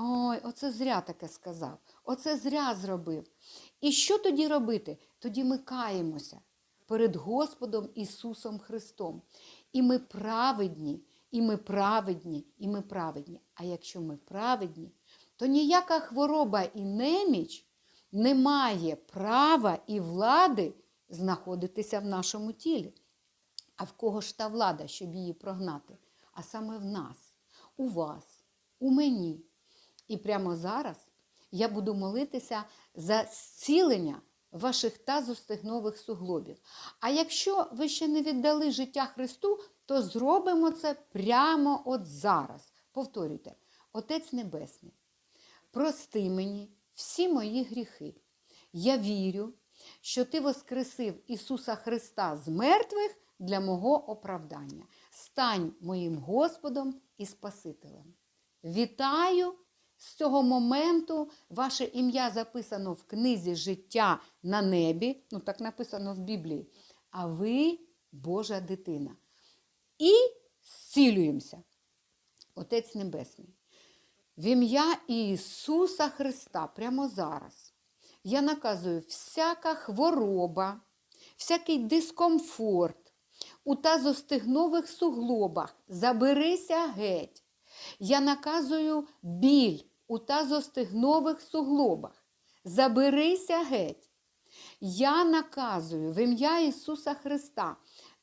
Ой, оце зря таке сказав, оце зря зробив. І що тоді робити? Тоді ми каємося перед Господом Ісусом Христом. І ми праведні, і ми праведні, і ми праведні. А якщо ми праведні, то ніяка хвороба і неміч не має права і влади знаходитися в нашому тілі. А в кого ж та влада, щоб її прогнати? А саме в нас, у вас, у мені. І прямо зараз я буду молитися за зцілення ваших тазостегнових суглобів. А якщо ви ще не віддали життя Христу, то зробимо це прямо от зараз. Повторюйте, Отець Небесний, прости мені всі мої гріхи. Я вірю, що Ти воскресив Ісуса Христа з мертвих для мого оправдання. Стань моїм Господом і Спасителем. Вітаю! З цього моменту ваше ім'я записано в книзі життя на небі, ну так написано в Біблії. А ви Божа дитина. І зцілюємося. Отець Небесний. В ім'я Ісуса Христа прямо зараз. Я наказую всяка хвороба, всякий дискомфорт у тазостигнових суглобах. Заберися геть. Я наказую біль у тазостигнових суглобах. Заберися геть. Я наказую в ім'я Ісуса Христа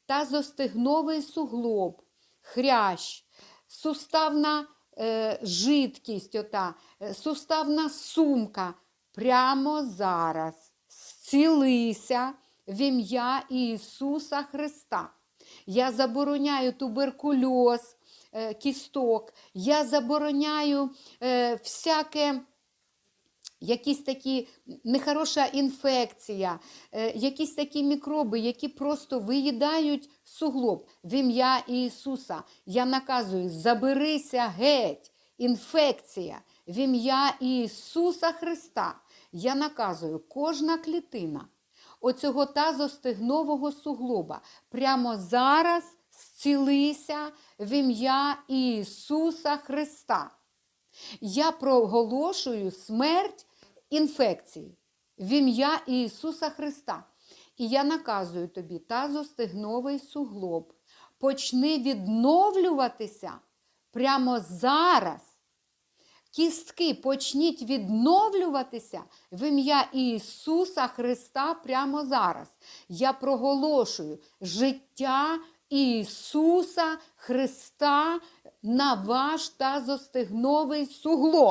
тазостигновий суглоб, хрящ, суставна е, жидкість, ота, е, суставна сумка. Прямо зараз зцілися в ім'я Ісуса Христа. Я забороняю туберкульоз кісток, я забороняю е, всяке. Якісь такі нехороша інфекція, е, якісь такі мікроби, які просто виїдають суглоб. В ім'я Ісуса я наказую, заберися геть, інфекція. В ім'я Ісуса Христа я наказую, кожна клітина оцього тазостигнового суглоба прямо зараз зцілися в ім'я Ісуса Христа. Я проголошую смерть інфекції в ім'я Ісуса Христа. І я наказую тобі тазостигновий суглоб. Почни відновлюватися прямо зараз. Кістки почніть відновлюватися в ім'я Ісуса Христа прямо зараз. Я проголошую життя Ісуса Христа на ваш тазостигновий суглоб.